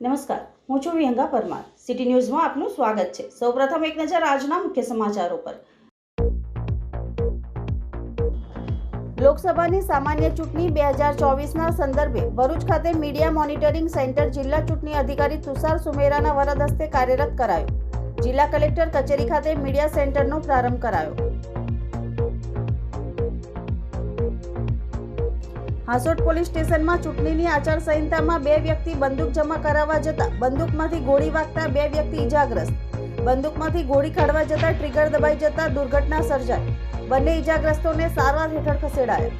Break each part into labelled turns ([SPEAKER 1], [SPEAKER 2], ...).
[SPEAKER 1] નમસ્કાર, હું છું વિહંગા પરમાર. સિટી ન્યૂઝમાં આપનું સ્વાગત છે. સૌપ્રથમ એક નજર આજના મુખ્ય સમાચારો પર. લોકસભાની સામાન્ય ચૂંટણી બે હજાર ચોવીસના સંદર્ભે ભરૂચ ખાતે મીડિયા મોનિટરિંગ સેન્ટર જિલ્લા ચૂંટણી અધિકારી તુષાર સુમેરાના વરદ હસ્તે કાર્યરત કરાયો. જિલ્લા કલેક્ટર કચેરી ખાતે મીડિયા સેન્ટરનો પ્રારંભ કરાયો. હાસોટ પોલીસ સ્ટેશનમાં ચૂંટણીની આચારસંહિતામાં બે વ્યક્તિ બંદૂક જમા કરાવવા જતા બંદૂકમાંથી ગોળી વાગતા બે વ્યક્તિ ઇજાગ્રસ્ત બંદૂકમાંથી ગોળી કાઢવા જતા ટ્રિગર દબાઈ જતા દુર્ઘટના સર્જાઈ. બંને ઇજાગ્રસ્તોને સારવાર હેઠળ ખસેડાયા.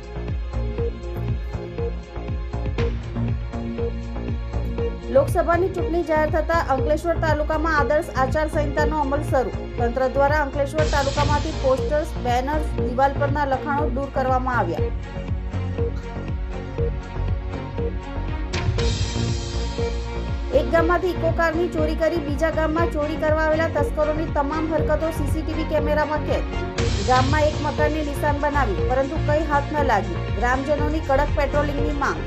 [SPEAKER 1] લોકસભાની ચૂંટણી જાહેર થતા અંકલેશ્વર તાલુકામાં આદર્શ આચારસંહિતાનો અમલ શરૂ. તંત્ર દ્વારા અંકલેશ્વર તાલુકામાંથી પોસ્ટર્સ, બેનર્સ, દિવાલ પરના લખાણો દૂર કરવામાં આવ્યા. એક ગામમાંથી ઇકો કારની ચોરી કરી બીજા ગામમાં ચોરી કરવા આવેલા તસ્કરોની તમામ હરકતો સીસીટીવી કેમેરામાં કેદ. ગામમાં એક મકાનને નિશાન બનાવી, પરંતુ કઈ હાથ ન લાગી. ગ્રામજનોની કડક પેટ્રોલિંગની માંગ.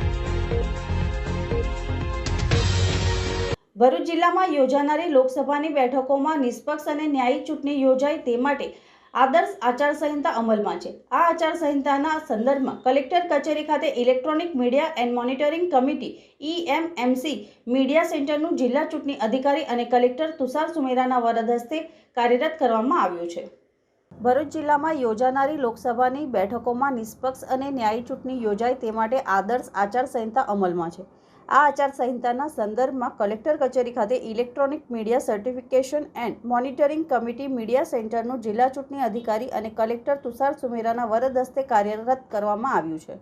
[SPEAKER 1] ભરૂચ જિલ્લામાં યોજાનારી લોકસભાની બેઠકોમાં નિષ્પક્ષ અને ન્યાયી ચૂંટણી યોજાય તે માટે આદર્શ આચારસંહિતા અમલમાં છે. આ આચારસંહિતાના સંદર્ભમાં કલેક્ટર કચેરી ખાતે electronic media and monitoring committee EMMC media સેન્ટરનું જિલ્લા ચૂંટણી અધિકારી અને કલેક્ટર તુષાર સુમેરાના વરદ હસ્તે કાર્યરત કરવામાં આવ્યું છે. ભરૂચ જિલ્લામાં યોજાનારી લોકસભાની બેઠકોમાં નિષ્પક્ષ અને ન્યાયી ચૂંટણી યોજાય તે માટે આદર્શ આચારસંહિતા અમલમાં છે. આ આચારસંહિતાના સંદર્ભમાં કલેક્ટર કચેરી ખાતે electronic media certification and monitoring committee media સેન્ટરનું જિલ્લા ચૂંટણી અધિકારી અને કલેક્ટર તુષાર સુમેરાના વરદ હસ્તે કાર્યરત કરવામાં આવ્યું છે.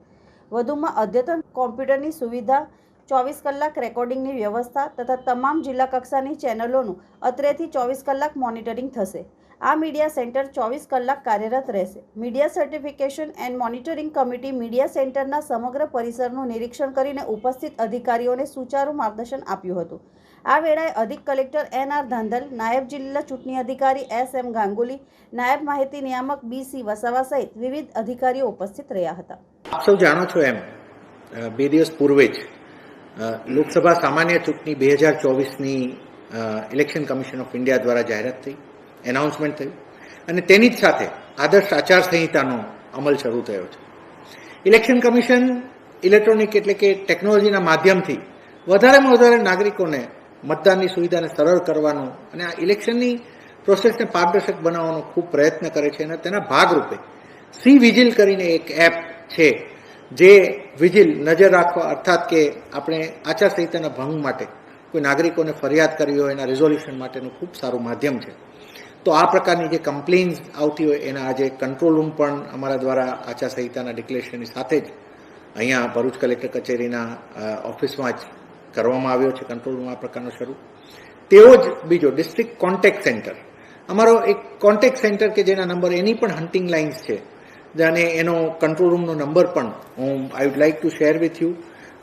[SPEAKER 1] વધુમાં અદ્યતન કોમ્પ્યુટરની સુવિધા ચોવીસ કલાક રેકોર્ડિંગની વ્યવસ્થા તથા તમામ જિલ્લા કક્ષાની ચેનલોનું અત્રેથી ચોવીસ કલાક મોનિટરિંગ થશે. આ મીડિયા સેન્ટર ચોવીસ કલાક કાર્યરત રહેશે. Media certification and monitoring committee media સેન્ટરના સમગ્ર પરિસરનું નિરીક્ષણ કરીને ઉપસ્થિત અધિકારીઓને સુચારું માર્ગદર્શન આપ્યું હતું. આ વેળાએ અધિક કલેક્ટર એન આર ધાંધલ, નાયબ જિલ્લા ચૂંટણી અધિકારી એસ એમ ગાંગુલી, નાયબ માહિતી નિયામક બી સી વસાવા સહિત વિવિધ અધિકારીઓ ઉપસ્થિત રહ્યા હતા.
[SPEAKER 2] આપ સૌ જાણો છો એમ બે દિવસ પૂર્વે જ લોકસભા સામાન્ય ચૂંટણી બે હજાર ચોવીસની ઇલેક્શન કમિશન ઓફ ઇન્ડિયા દ્વારા જાહેરાત થઈ એનાઉન્સમેન્ટ થયું. અને તેની જ સાથે આદર્શ આચારસંહિતાનો અમલ શરૂ થયો છે. ઇલેક્શન કમિશન ઇલેક્ટ્રોનિક એટલે કે ટેકનોલોજીના માધ્યમથી વધારેમાં વધારે નાગરિકોને મતદાનની સુવિધાને સરળ કરવાનો અને આ ઇલેક્શનની પ્રોસેસને પારદર્શક બનાવવાનો ખૂબ પ્રયત્ન કરે છે. અને તેના ભાગરૂપે સી વિજિલ કરીને એક એપ છે, જે વિજિલ નજર રાખવા અર્થાત કે આપણે આચારસંહિતાના ભંગ માટે કોઈ નાગરિકોને ફરિયાદ કરવી હોય એના રિઝોલ્યુશન માટેનું ખૂબ સારું માધ્યમ છે. તો આ પ્રકારની જે કમ્પ્લેન્સ આવતી હોય એના આજે કંટ્રોલ રૂમ પણ અમારા દ્વારા આચારસંહિતાના ડિક્લેરેશનની સાથે જ અહીંયા ભરૂચ કલેક્ટર કચેરીના ઓફિસમાં જ કરવામાં આવ્યો છે કંટ્રોલ રૂમ આ પ્રકારનો શરૂ. તેવો જ બીજો ડિસ્ટ્રિક્ટ કોન્ટેક્ટ સેન્ટર અમારો એક કોન્ટેક્ટ સેન્ટર કે જેના નંબર એની પણ હન્ટિંગ લાઇન્સ છે. અને એનો કંટ્રોલ રૂમનો નંબર પણ હું I would like to share with you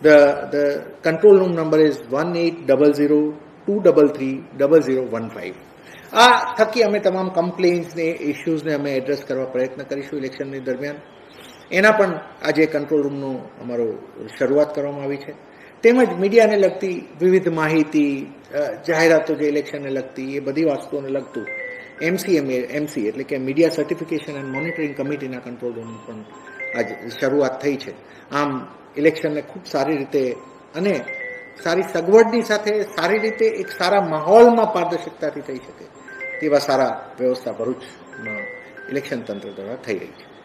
[SPEAKER 2] the the control room number is one eight double zero two double three double zero one five આ થકી અમે તમામ કમ્પ્લેન્ટ્સને ઇસ્યુઝને અમે એડ્રેસ કરવા પ્રયત્ન કરીશું ઇલેક્શનની દરમિયાન. એના પણ આજે કંટ્રોલ રૂમનું અમારો શરૂઆત કરવામાં આવી છે. તેમજ મીડિયાને લગતી વિવિધ માહિતી જાહેરાતો જે ઇલેક્શનને લગતી, એ બધી વસ્તુઓને લગતું એમસીએમ એમસી એટલે કે મીડિયા સર્ટિફિકેશન એન્ડ મોનિટરિંગ કમિટીના કંટ્રોલ રૂમની પણ આજે શરૂઆત થઈ છે. આમ ઇલેક્શનને ખૂબ સારી રીતે અને સારી સગવડની સાથે સારી રીતે એક સારા માહોલમાં પારદર્શકતાથી થઈ શકે તેવા સારા વ્યવસ્થા ભરૂચમાં ઇલેક્શન તંત્ર દ્વારા થઈ રહી છે.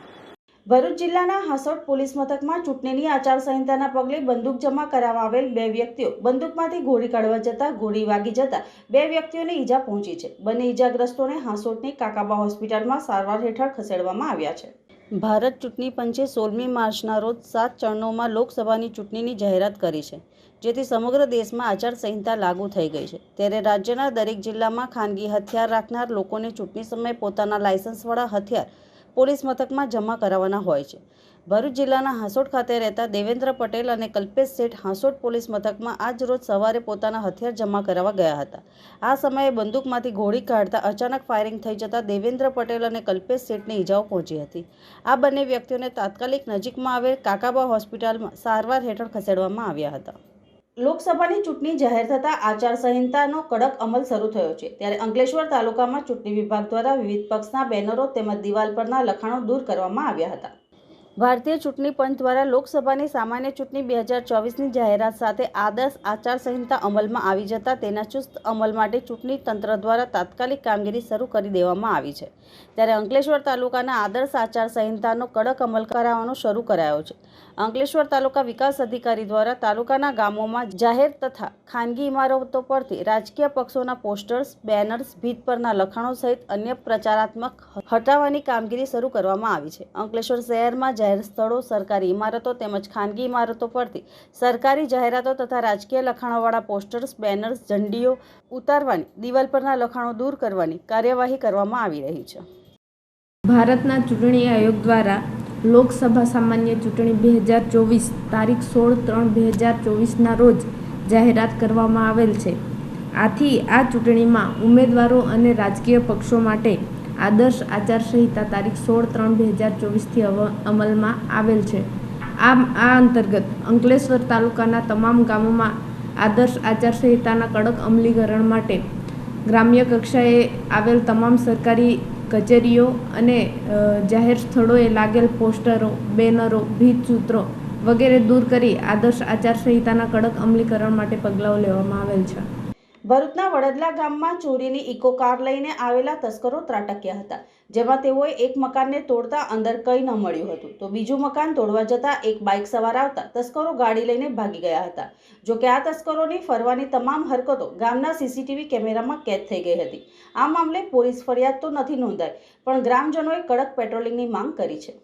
[SPEAKER 1] ભરૂચ જિલ્લાના હાસોટ પોલીસ મથકમાં ચૂંટણીની આચારસંહિતાના પગલે બંદૂક જમા કરાવવા આવેલ બે વ્યક્તિઓ બંદૂકમાંથી ગોળી કાઢવા જતા ગોળી વાગી જતા બે વ્યક્તિઓને ઈજા પહોંચી છે. બંને ઈજાગ્રસ્તોને હાસોટની કાકાબા હોસ્પિટલમાં સારવાર હેઠળ ખસેડવામાં આવ્યા છે. ભારત ચૂંટણી પંચે સોળમી માર્ચના રોજ સાત ચરણોમાં લોકસભાની ચૂંટણીની જાહેરાત કરી છે, જેથી સમગ્ર દેશમાં આચારસંહિતા લાગુ થઈ ગઈ છે. ત્યારે રાજ્યના દરેક જિલ્લામાં ખાનગી હથિયાર રાખનાર લોકોને ચૂંટણી સમયે પોતાના લાયસન્સવાળા હથિયાર પોલીસ મથકમાં જમા કરાવવાના હોય છે. ભરૂચ જિલ્લાના હાંસોટ ખાતે રહેતા દેવેન્દ્ર પટેલ અને કલ્પેશ શેઠ હાંસોટ પોલીસ મથકમાં આજ રોજ સવારે પોતાના હથિયાર જમા કરાવવા ગયા હતા. આ સમયે બંદૂકમાંથી ગોળી કાઢતા અચાનક ફાયરિંગ થઈ જતાં દેવેન્દ્ર પટેલ અને કલ્પેશ શેઠને ઈજાઓ પહોંચી હતી. આ બંને વ્યક્તિઓને તાત્કાલિક નજીકમાં આવેલ કાકાબા હોસ્પિટલમાં સારવાર હેઠળ ખસેડવામાં આવ્યા હતા. લોકસભાની ચૂંટણી જાહેર થતાં આચારસંહિતાનો કડક અમલ શરૂ થયો છે. ત્યારે અંકલેશ્વર તાલુકામાં ચૂંટણી વિભાગ દ્વારા વિવિધ પક્ષના બેનરો તેમજ દિવાલ પરના લખાણો દૂર કરવામાં આવ્યા હતા. ભારતીય ચૂંટણી પંચ દ્વારા લોકસભાની સામાન્ય ચૂંટણી બે હજાર ચોવીસની જાહેરાત સાથે આદર્શ આચારસંહિતા અમલમાં આવી જતાં તેના ચુસ્ત અમલ માટે ચૂંટણી તંત્ર દ્વારા તાત્કાલિક કામગીરી શરૂ કરી દેવામાં આવી છે. ત્યારે અંકલેશ્વર તાલુકાના આદર્શ આચારસંહિતાનો કડક અમલ કરાવવાનો શરૂ કરાયો છે. અંકલેશ્વર તાલુકા વિકાસ અધિકારી દ્વારા તાલુકાના ગામોમાં જાહેર તથા ખાનગી ઇમારતો પરથી રાજકીય પક્ષોના પોસ્ટર્સ, બેનર્સ, ભીત પરના લખાણો સહિત અન્ય પ્રચારાત્મક હટાવવાની કામગીરી શરૂ કરવામાં આવી છે. અંકલેશ્વર શહેરમાં જાહેર સ્થળો, સરકારી ઇમારતો તેમજ ખાનગી ઇમારતો પરથી સરકારી જાહેરાતો તથા રાજકીય લખાણોવાળા પોસ્ટર્સ, બેનર્સ, ઝંડીઓ ઉતારવાની, દિવાલ પરના લખાણો દૂર કરવાની કાર્યવાહી કરવામાં આવી રહી છે.
[SPEAKER 3] ભારતના ચૂંટણી આયોગ દ્વારા લોકસભા સામાન્ય ચૂંટણી બે હજાર ચોવીસ, તારીખ સોળ ત્રણ બે હજાર ચોવીસના રોજ જાહેરાત કરવામાં આવેલ છે. આથી આ ચૂંટણીમાં ઉમેદવારો અને રાજકીય પક્ષો માટે આદર્શ આચારસંહિતા તારીખ સોળ ત્રણ બે હજાર ચોવીસથી અમલમાં આવેલ છે. આ આ અંતર્ગત અંકલેશ્વર તાલુકાના તમામ ગામોમાં આદર્શ આચારસંહિતાના કડક અમલીકરણ માટે ગ્રામ્ય કક્ષાએ આવેલ તમામ સરકારી કચેરીઓ અને જાહેર સ્થળોએ લાગેલ પોસ્ટરો, બેનરો, ભીતસૂત્રો વગેરે દૂર કરી આદર્શ આચારસંહિતાના કડક અમલીકરણ માટે પગલાંઓ લેવામાં આવેલ છે.
[SPEAKER 1] ભરૂચના વડદલા ગામમાં ચોરીની ઇકો કાર લઈને આવેલા તસ્કરો ત્રાટક્યા હતા, જેમાં તેઓએ એક મકાનને તોડતા અંદર કંઈ ન મળ્યું હતું. તો બીજું મકાન તોડવા જતાં એક બાઇક સવાર આવતા તસ્કરો ગાડી લઈને ભાગી ગયા હતા. જોકે આ તસ્કરોની ફરવાની તમામ હરકતો ગામના સીસીટીવી કેમેરામાં કેદ થઈ ગઈ હતી. આ મામલે પોલીસ ફરિયાદ તો નથી નોંધાઈ, પણ ગ્રામજનોએ કડક પેટ્રોલિંગની માંગ કરી છે.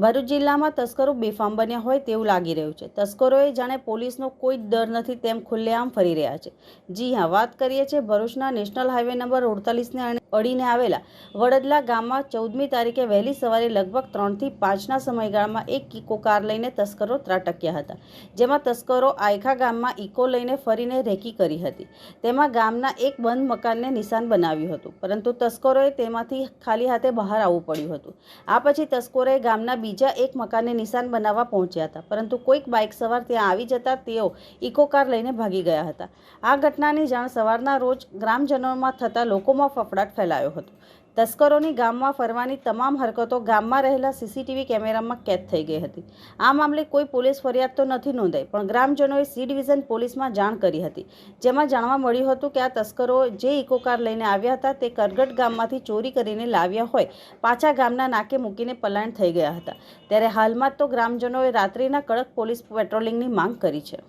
[SPEAKER 1] ભરૂચ જિલ્લામાં તસ્કરો બેફામ બન્યા હોય તેવું લાગી રહ્યું છે. તસ્કરોએ જાણે પોલીસનો કોઈ જ ડર નથી તેમ ખુલ્લેઆમ ફરી રહ્યા છે. જી હા, વાત કરીએ છીએ ભરૂચના નેશનલ હાઈવે નંબર અડતાલીસને અડીને આવેલા. વડદલા ગામમાં ચૌદમી તારીખે વહેલી સવારે લગભગ ત્રણથી પાંચના સમયગાળામાં એક ઇકો કાર લઈને તસ્કરો ત્રાટક્યા હતા, જેમાં તસ્કરો આયખા ગામમાં ઇકો લઈને ફરીને રેકી કરી હતી. તેમાં ગામના એક બંધ મકાનને નિશાન બનાવ્યું હતું, પરંતુ તસ્કરોએ તેમાંથી ખાલી હાથે બહાર આવવું પડ્યું હતું. આ પછી તસ્કરોએ ગામના બીજા એક મકાનને નિશાન બનાવવા પહોંચ્યા હતા, પરંતુ કોઈક બાઇક સવાર ત્યાં આવી જતા તેઓ ઇકો કાર લઈને ભાગી ગયા હતા. આ ઘટનાની જાણ સવારના રોજ ગ્રામજનોમાં થતાં લોકોમાં ફફડાટ ફેલાયો હતો. તસ્કરોની ગામમાં ફરવાની તમામ હરકતો ગામમાં રહેલા સીસીટીવી કેમેરામાં કેદ થઈ ગઈ હતી. આ મામલે કોઈ પોલીસ ફરિયાદ તો નથી નોંધાઈ, પણ ગ્રામજનોએ સી ડિવિઝન પોલીસમાં જાણ કરી હતી. જેમાં જાણવા મળ્યું હતું કે આ તસ્કરો જે ઇકોકાર લઈને આવ્યા હતા, તે કરગટ ગામમાંથી ચોરી કરીને લાવ્યા હોય, પાછા ગામના નાકે મૂકીને પલાયણ થઈ ગયા હતા. ત્યારે હાલમાં તો ગ્રામજનોએ રાત્રિના કડક પોલીસ પેટ્રોલિંગની માંગ કરી છે.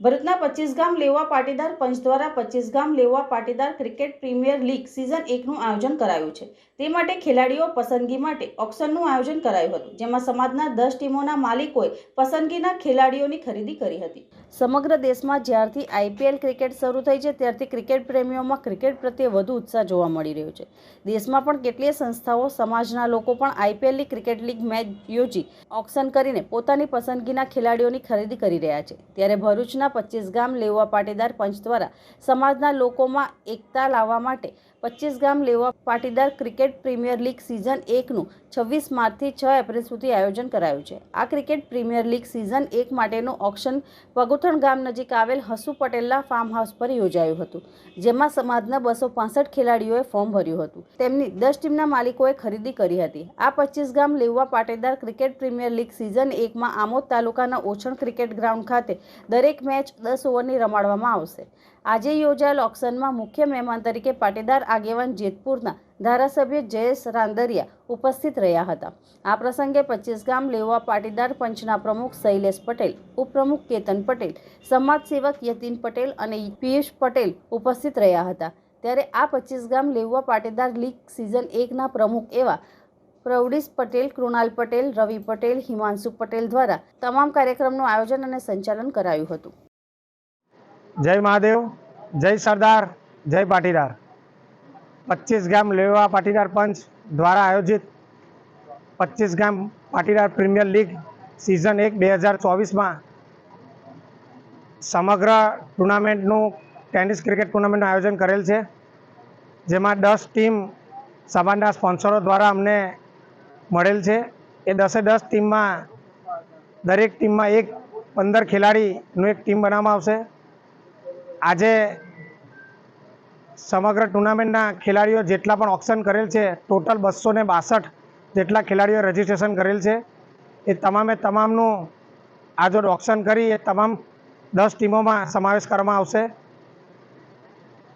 [SPEAKER 1] ભરૂચના પચીસ ગામ લેવા પાટીદાર પંચ દ્વારા પચીસ ગામ Leva Patidar cricket premier league season એકનું આયોજન કરાયું છે. તે માટે ખેલાડીઓ પસંદગી માટે ઓક્શનનું આયોજન કરાયું હતું, જેમાં સમાજના દસ ટીમોના માલિકોએ પસંદગીના ખેલાડીઓની ખરીદી કરી હતી. સમગ્ર દેશમાં જ્યારથી આઈપીએલ ક્રિકેટ શરૂ થઈ છે, ત્યારથી ક્રિકેટ પ્રેમીઓમાં ક્રિકેટ પ્રત્યે વધુ ઉત્સાહ જોવા મળી રહ્યો છે. દેશમાં પણ કેટલીય સંસ્થાઓ, સમાજના લોકો પણ આઈપીએલની ક્રિકેટ લીગ મેચ યોજી ઓક્શન કરીને પોતાની પસંદગીના ખેલાડીઓની ખરીદી કરી રહ્યા છે. ત્યારે ભરૂચના પચીસ ગામ લેવા પાટીદાર પંચ દ્વારા સમાજના લોકોમાં એકતા લાવવા માટે પચીસ ગામ Leva Patidar cricket premier league season એકનું છવ્વીસ માર્ચથી છ એપ્રિલ સુધી આયોજન કરાયું છે. આ ક્રિકેટ પ્રીમિયર લીગ સિઝન એક માટેનું ઓક્શન પગુથણ ગામ નજીક આવેલ હસુ પટેલના ફાર્મ હાઉસ પર યોજાયું હતું, જેમાં સમાજના બસો પાસઠ ખેલાડીઓએ ફોર્મ ભર્યું હતું. તેમની દસ ટીમના માલિકોએ ખરીદી કરી હતી. આ પચીસ ગામ Leva Patidar cricket premier league season એકમાં આમોદ તાલુકાના ઓછણ ક્રિકેટ ગ્રાઉન્ડ ખાતે દરેક મેચ દસ ઓવરની રમાડવામાં આવશે. આજે યોજાયેલ ઓક્શનમાં મુખ્ય મહેમાન તરીકે પાટીદાર આગેવાન જેતપુરના ધારાસભ્ય જયેશ રાંદરિયા ઉપસ્થિત રહ્યા હતા. આ પ્રસંગે પચીસ ગામ લેવા પાટીદાર પંચના પ્રમુખ શૈલેષ પટેલ, ઉપપ્રમુખ કેતન પટેલ, સમાજ સેવક યતીન પટેલ અને પિયુષ પટેલ ઉપસ્થિત રહ્યા હતા. ત્યારે આ પચીસ ગામ લેવા પાટીદાર લીગ સિઝન એકના પ્રમુખ એવા પ્રૌઢીશ પટેલ, કૃણાલ પટેલ, રવિ પટેલ, હિમાંશુ પટેલ દ્વારા તમામ કાર્યક્રમનું આયોજન અને સંચાલન કરાયું હતું.
[SPEAKER 4] જય મહાદેવ, જય સરદાર, જય પાટીદાર. પચીસ ગામ લેવા પાટીદાર પંચ દ્વારા આયોજિત પચીસ ગામ પાટીદાર પ્રીમિયર લીગ સિઝન એક બે હજાર ચોવીસમાં સમગ્ર ટુર્નામેન્ટનું ટેનિસ ક્રિકેટ ટુર્નામેન્ટનું આયોજન કરેલ છે. જેમાં દસ ટીમ સમાજના સ્પોન્સરો દ્વારા અમને મળેલ છે. એ દસે દસ ટીમમાં દરેક ટીમમાં એક પંદર ખેલાડીનું એક ટીમ બનાવવામાં આવશે. આજે સમગ્ર ટુર્નામેન્ટના ખેલાડીઓ જેટલા પણ ઓપ્શન કરેલ છે, ટોટલ બસો ને બાસઠ જેટલા ખેલાડીઓ રજીસ્ટ્રેશન કરેલ છે. એ તમામે તમામનું આ જો ઓપ્શન કરી એ તમામ દસ ટીમોમાં સમાવેશ કરવામાં આવશે.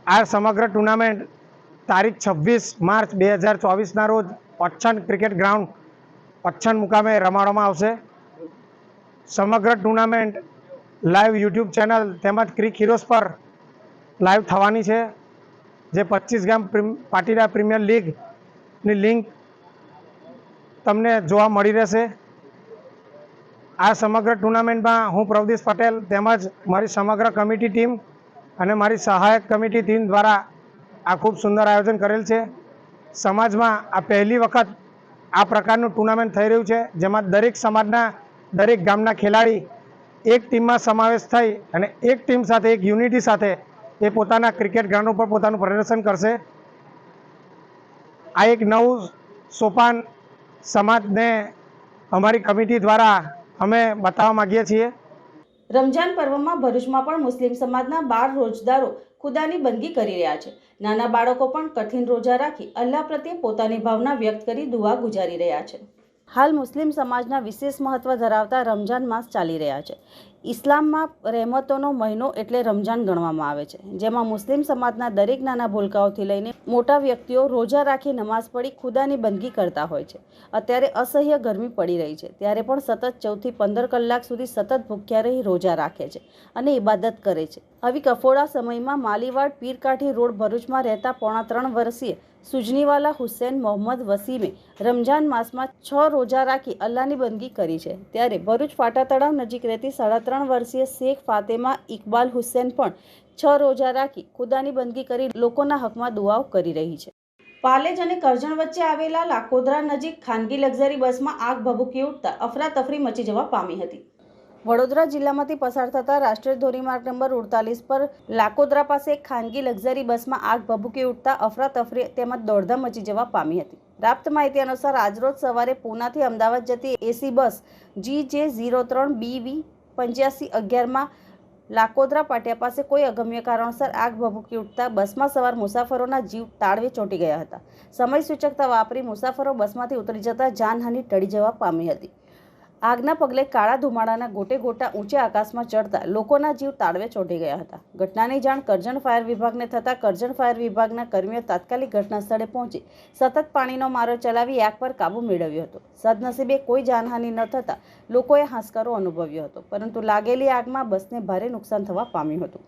[SPEAKER 4] આ સમગ્ર ટુર્નામેન્ટ તારીખ છવ્વીસ માર્ચ બે હજાર ચોવીસના રોજ પચ્છન ક્રિકેટ ગ્રાઉન્ડ, પચ્છન મુકામે રમાડવામાં આવશે. સમગ્ર ટુર્નામેન્ટ લાઈવ યુટ્યુબ ચેનલ તેમજ ક્રિક હીરોઝ પર લાઈવ થવાની છે, જે પચીસ ગામ પાટીદાર પ્રીમિયર લીગની લિંક તમને જોવા મળી રહેશે. આ સમગ્ર ટુર્નામેન્ટમાં હું પ્રવદીશ પટેલ તેમજ મારી સમગ્ર કમિટી ટીમ અને મારી સહાયક કમિટી ટીમ દ્વારા આ ખૂબ સુંદર આયોજન કરેલ છે. સમાજમાં આ પહેલી વખત આ પ્રકારનું ટુર્નામેન્ટ થઈ રહ્યું છે, જેમાં દરેક સમાજના, દરેક ગામના ખેલાડી એક ટીમમાં સમાવેશ થઈ અને એક ટીમ સાથે, એક યુનિટી સાથે એ પોતાના ક્રિકેટ ગ્રાઉન્ડ ઉપર પોતાનું પ્રદર્શન કરશે. આ એક નવું સોપાન સમાજને અમારી કમિટી દ્વારા અમે બતાવવા માગીએ છીએ.
[SPEAKER 1] રમજાન પર્વમાં ભરૂચમાં પણ મુસ્લિમ સમાજના બાર રોજદારો ખુદાની બંદગી કરી રહ્યા છે. નાના બાળકો પણ કઠિન રોજા રાખી અલ્લાહ પ્રત્યે પોતાની ભાવના વ્યક્ત કરી દુઆ ગુજારી રહ્યા છે. હાલ મુસ્લિમ સમાજના વિશેષ મહત્વ ધરાવતા રમજાન માસ ચાલી રહ્યા છે. ઇસ્લામમાં રહેમતોનો મહિનો એટલે રમજાન ગણવામાં આવે છે, જેમાં મુસ્લિમ સમાજના દરેક નાના ભૂલકાઓથી લઈને મોટા વ્યક્તિઓ રોજા રાખી નમાઝ પડી ખુદાની બંદગી કરતા હોય છે. અત્યારે અસહ્ય ગરમી પડી રહી છે, ત્યારે પણ સતત ચૌદથી પંદર કલાક સુધી સતત ભૂખ્યા રહી રોજા રાખે છે અને ઇબાદત કરે છે. આવી કફોડા સમયમાં માલીવાડ, પીરકાઠી રોડ ભરૂચમાં રહેતા પોણા ત્રણ વર્ષીય સુજનીવાલા હુસેન મોહમ્મદ વસીમે રમજાન માસમાં છ રોજા રાખી અલ્લાહની બંદગી કરી છે. ત્યારે ભરૂચ ફાટા તળાવ નજીક રહેતી સાડા ત્રણ વર્ષીય શેખ ફાતેમા ઇકબાલ હુસેન પણ છ રોજા રાખી ખુદાની બંદગી કરી લોકોના હકમાં દુઆઓ કરી રહી છે. પાલેજ અને કરજણ વચ્ચે આવેલા લાકોદરા નજીક ખાનગી લક્ઝરી બસમાં આગ ભભૂકી ઉઠતા અફરાતફરી મચી જવા પામી હતી. વડોદરા જિલ્લામાંથી પસાર થતા રાષ્ટ્રીય ધોરીમાર્ગ નંબર ઉડતાલીસ પર લાકોદરા પાસે એક ખાનગી લક્ઝરી બસમાં આગ ભભૂકી ઉઠતા અફરાતફરી તેમજ દોડધામ મચી જવા પામી હતી. પ્રાપ્ત માહિતી અનુસાર આજરોજ સવારે પૂનાથી અમદાવાદ જતી એસી બસ જી જે ઝીરો ત્રણ બીવી પંચ્યાસી અગિયારમાં લાકોદરા પાટિયા પાસે કોઈ અગમ્ય કારણોસર આગ ભભૂકી ઉઠતા બસમાં સવાર મુસાફરોના જીવ તાળવે ચોંટી ગયા હતા. સમય સૂચકતા વાપરી મુસાફરો બસમાંથી ઉતરી જતા જાનહાનિ ટળી જવા પામી હતી. આગના પગલે કાળા ધુમાડાના ગોટે ગોટા ઊંચે આકાશમાં ચડતા લોકોના જીવ તાળવે ચોંટી ગયા હતા. ઘટનાની જાણ કરજણ ફાયર વિભાગને થતાં કરજણ ફાયર વિભાગના કર્મીઓ તાત્કાલિક ઘટના સ્થળે પહોંચી સતત પાણીનો મારો ચલાવી આગ પર કાબૂ મેળવ્યો હતો. સદનસીબે કોઈ જાનહાનિ ન થતાં લોકોએ હાશકારો અનુભવ્યો હતો, પરંતુ લાગેલી આગમાં બસને ભારે નુકસાન થવા પામ્યું હતું.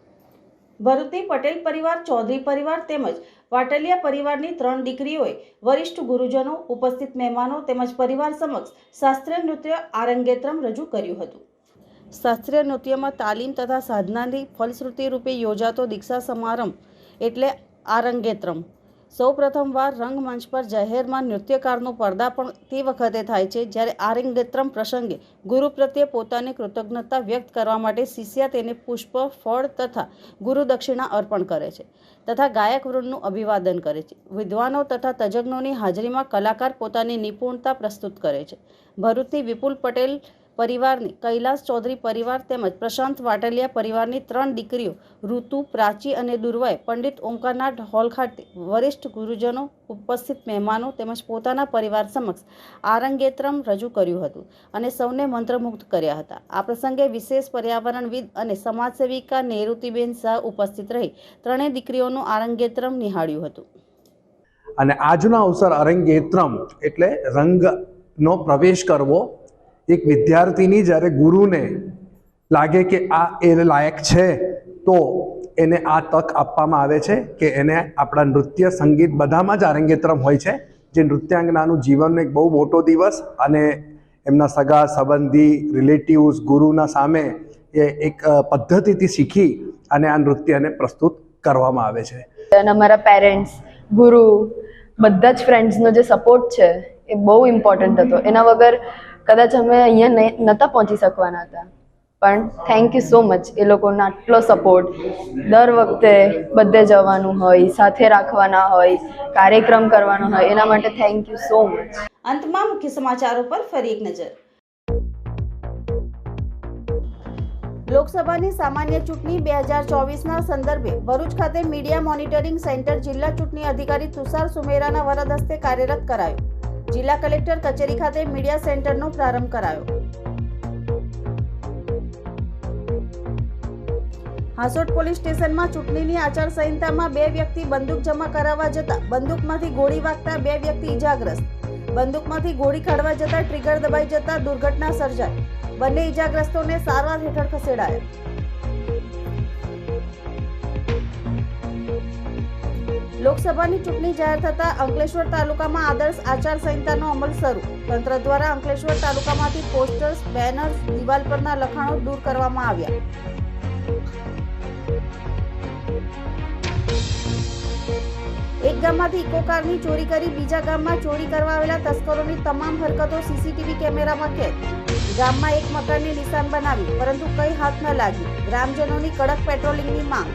[SPEAKER 1] ભરૂચની પટેલ પરિવાર, ચૌધરી પરિવાર તેમજ વાટલિયા પરિવારની ત્રણ દીકરીઓએ વરિષ્ઠ ગુરુજનો, ઉપસ્થિત મહેમાનો તેમજ પરિવાર સમક્ષ શાસ્ત્રીય નૃત્ય આરંગેત્રમ રજૂ કર્યું હતું. શાસ્ત્રીય નૃત્યમાં તાલીમ તથા સાધનાની ફલશ્રુતિ રૂપે યોજાતો દીક્ષા સમારંભ એટલે આરંગેત્રમ. સૌ પ્રથમવાર રંગમંચ પર જાહેરમાં નૃત્યકારનું પર્દાપણ તે વખતે થાય છે જ્યારે આરંગેત્રમ પ્રસંગે ગુરુ પ્રત્યે પોતાની કૃતજ્ઞતા વ્યક્ત કરવા માટે શિષ્યા તેને પુષ્પ, ફળ તથા ગુરુ દક્ષિણા અર્પણ કરે છે તથા ગાયક વૃંદનું અભિવાદન કરે છે. વિદ્વાનો તથા તજજ્ઞોની હાજરીમાં કલાકાર પોતાની નિપુણતા પ્રસ્તુત કરે છે. ભરૂચની વિપુલ પટેલ પરિવારની, કૈલાસ ચૌધરી પરિવાર તેમજ પ્રશાંત વાટલિયા પરિવારની ત્રણ દીકરીઓ, ઋતુ, પ્રાચી અને દુર્વાએ પંડિત ઓમકારનાથ હોલ ખાતે વરિષ્ઠ ગુરુજનો ઉપસ્થિત મહેમાનો તેમજ પોતાના પરિવાર સમક્ષ આરંગેત્રમ રજૂ કર્યું હતું અને સૌને મંત્રમુગ્ધ કર્યા હતા. આ પ્રસંગે વિશેષ પર્યાવરણવિદ અને સમાજસેવિકા નેહરુતિબેન શાહ ઉપસ્થિત રહી ત્રણેય દીકરીઓનું આરંગેત્રમ નિહાળ્યું હતું.
[SPEAKER 5] અને આજનો અવસર અરંગેત્રમ એટલે રંગનો પ્રવેશ કરવો એક વિદ્યાર્થીની જ્યારે ગુરુને લાગે કે આ એ લાયક છે, તો એને આ તક આપવામાં આવે છે કે એને આપણા નૃત્ય સંગીત બધામાં જ આરંગેત્રમ હોય છે, જે નૃત્યાંગનાનું જીવનનો એક બહુ મોટો દિવસ અને એમના સગા, સંબંધી, રિલેટિવ્સ, ગુરુના સામે એ એક પદ્ધતિથી શીખી અને આ નૃત્યને પ્રસ્તુત કરવામાં આવે છે.
[SPEAKER 6] અને અમારા પેરેન્ટ્સ ગુરુ, બધા જ ફ્રેન્ડ્સનો જે સપોર્ટ છે, એ બહુ ઇમ્પોર્ટન્ટ હતો. એના વગર કદાચ અમે અહીંયા નહીં- નહોતા પહોંચી શકવાના હતા. પણ થેન્ક યુ સો મચ એ લોકોનો આટલો સપોર્ટ દર વખતે બધે જવાનું હોય, સાથે રાખવાના હોય, કાર્યક્રમ કરવાનો હોય, એના માટે થેન્ક યુ સો મચ
[SPEAKER 1] અંતમાં મુખ્ય સમાચારો પર ફરી એક નજર. લોકસભાની સામાન્ય ચૂંટણી બે હજાર ચોવીસના સંદર્ભે ભરૂચ ખાતે મીડિયા મોનિટરિંગ સેન્ટર જિલ્લા ચૂંટણી અધિકારી તુષાર સુમેરાના વરદ હસ્તે કાર્યરત કરાયો. જિલ્લા કલેક્ટર કચેરી ખાતે મીડિયા સેન્ટરનો પ્રારંભ કરાયો. હાસોટ પોલીસ સ્ટેશનમાં ચૂંટણીની આચારસંહિતામાં બે વ્યક્તિ બંદૂક જમા કરાવવા જતા બંદૂકમાંથી ગોળી વાગતા બે વ્યક્તિ ઇજાગ્રસ્ત બંદૂકમાંથી ગોળી કાઢવા જતા ટ્રિગર દબાઈ જતા દુર્ઘટના સર્જાઈ. બંને ઇજાગ્રસ્તોને સારવાર હેઠળ ખસેડાયા. લોકસભાની ચૂંટણી જાહેર થતા અંકલેશ્વર તાલુકામાં આદર્શ આચારસંહિતાનો અમલ શરૂ. તંત્ર દ્વારા અંકલેશ્વર તાલુકામાંથી પોસ્ટર્સ, બેનર્સ, દિવાલ પરના લખાણો દૂર કરવામાં આવ્યા. એક ગામમાંથી ઇકો કારની ચોરી કરી બીજા ગામમાં ચોરી કરવા આવેલા તસ્કરોની તમામ હરકતો સીસીટીવી કેમેરામાં કેદ. ગામમાં એક મકાનને નિશાન બનાવી પરંતુ કઈ હાથ ન લાગી ગ્રામજનોની કડક પેટ્રોલિંગની માંગ.